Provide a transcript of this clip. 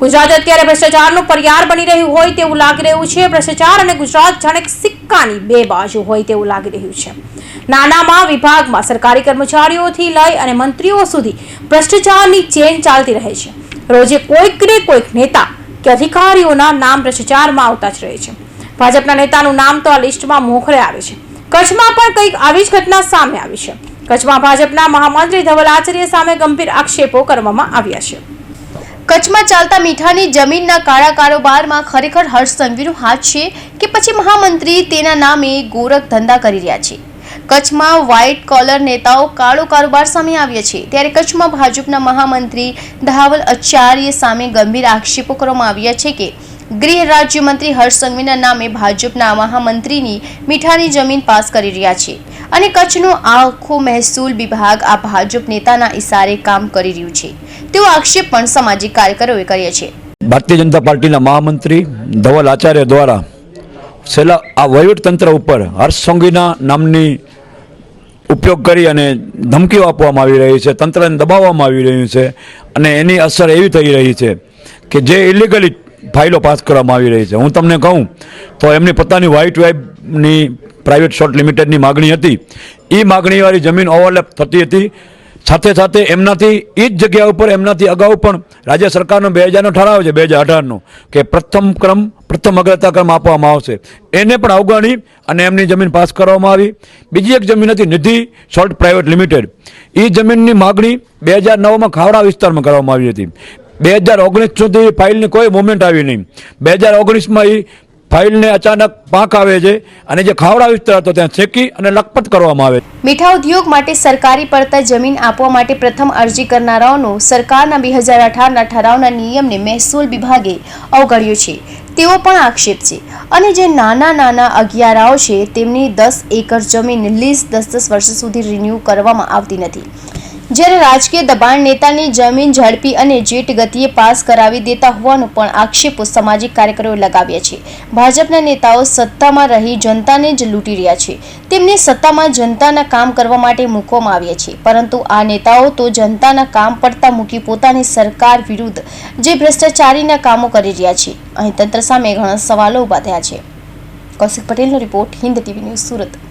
ગુજરાત અત્યારે ભ્રષ્ટાચારનું પર્યાર બની રહ્યું હોય તેવું લાગી રહ્યું છે. ભ્રષ્ટાચાર અને ગુજરાત જાણે સિક્કાની બે બાજુ હોય તેવું લાગી રહ્યું છે. નાનામાં વિભાગમાં સરકારી કર્મચારીઓથી લઈ અને મંત્રીઓ સુધી ભ્રષ્ટાચારની ચેન ચાલતી રહે છે. રોજે કોઈક ને કોઈક નેતા કે અધિકારીઓના નામ ભ્રષ્ટાચારમાં આવતા જ રહે છે. ભાજપના નેતાનું નામ તો આ લિસ્ટમાં મોખરે આવે છે. કચ્છમાં પણ કંઈક આવી જ ઘટના સામે આવી છે. કચ્છમાં ભાજપના મહામંત્રી ધવલ આચાર્ય સામે ગંભીર આક્ષેપો કરવામાં આવ્યા છે. કચ્છમાં ચાલતા મીઠાની જમીનના કાળા કારોબારમાં ખરેખર હર્ષ સંઘવીનો હાથ છે કે પછી મહામંત્રી તેના નામે ગોરખ ધંધા કરી રહ્યા છે. કચ્છમાં વ્હાઇટ કોલર નેતાઓ કાળો કારોબાર સામે આવ્યા છે. ત્યારે કચ્છમાં ભાજપના મહામંત્રી ધાવલ આચાર્ય સામે ગંભીર આક્ષેપો કરવામાં આવ્યા છે કે ગૃહ રાજ્યમંત્રી હર્ષ સંઘવીના નામે ભાજપના મહામંત્રીની મીઠાની જમીન પાસ કરી રહ્યા છે અને કચ્છનો આખો મહેસૂલ વિભાગ આ ભાજપ નેતાના ઇશારે કામ કરી રહ્યું છે. તેવો આક્ષેપ પણ સામાજિક કાર્યકરોએ કર્યો છે. ભારતીય જનતા પાર્ટીના મહામંત્રી ધવલ આચાર્ય દ્વારા છેલ્લા આ વહીવટતંત્ર ઉપર હર્ષ સંઘવીના નામની ઉપયોગ કરી અને ધમકીઓ આપવામાં આવી રહી છે, તંત્રને દબાવવામાં આવી રહ્યું છે અને એની અસર એવી થઈ રહી છે કે જે ઇલીગલી ફાઇલો પાસ કરવામાં આવી રહી છે. હું તમને કહું, તો એમની પોતાની વ્હાઇટ વેબની પ્રાઇવેટ શોર્ટ લિમિટેડની માગણી હતી. એ માગણીવાળી જમીન ઓવરલેપ થતી હતી. સાથે સાથે એમનાથી એ જ જગ્યા ઉપર એમનાથી અગાઉ પણ રાજ્ય સરકારનો બે હજારનો ઠરાવ છે, બે હજાર અઢારનો, કે પ્રથમ ક્રમ, પ્રથમ અગ્રતા ક્રમ આપવામાં આવશે. એને પણ અવગણી અને એમની જમીન પાસ કરવામાં આવી. બીજી એક જમીન હતી નિધિ શોર્ટ પ્રાઇવેટ લિમિટેડ એ જમીનની માગણી બે હજાર નવમાં ખાવડા વિસ્તારમાં કરવામાં આવી હતી. બે હજાર ઓગણીસ સુધી ફાઇલની કોઈ મુવમેન્ટ આવી નહીં. બે હજાર ઓગણીસમાં એ ફાઇલને અચાનક પાંખ આવે છે અને જે ખાવડા વિસ્તાર હતો ત્યાં શેકી અને લખપત કરવામાં આવે મીઠા ઉદ્યોગ માટે સરકારી પડતર જમીન આપવા માટે પ્રથમ અરજી કરનારાઓનો સરકારના બે હજાર અઢારના ઠરાવના નિયમને મહેસૂલ વિભાગે અવગણ્યો છે. તેવો પણ આક્ષેપ છે. અને જે નાના નાના અગિયારાઓ છે, તેમની દસ એકર જમીન લીઝ દસ દસ વર્ષ સુધી રિન્યૂ કરવામાં આવતી નથી. જ્યારે રાજકીય દબાણ નેતાની જમીન ઝડપી અને જેટ ગતિએ પાસ કરાવી દેતા હોવાનો પણ આક્ષેપો સામાજિક કાર્યકરોએ લગાવ્યા છે. ભાજપના નેતાઓ સત્તામાં રહી જનતાને જ લૂંટી રહ્યા છે. તેમને સત્તામાં જનતાના કામ કરવા માટે મૂકવામાં આવ્યા છે. પરંતુ આ નેતાઓ તો જનતાના કામ પડતા મૂકી પોતાની સરકાર વિરુદ્ધ જે ભ્રષ્ટાચારીના કામો કરી રહ્યા છે. અહીં તંત્ર સામે ઘણા સવાલો ઊભા થયા છે. કૌશિક પટેલનો report Hind TV news Surat.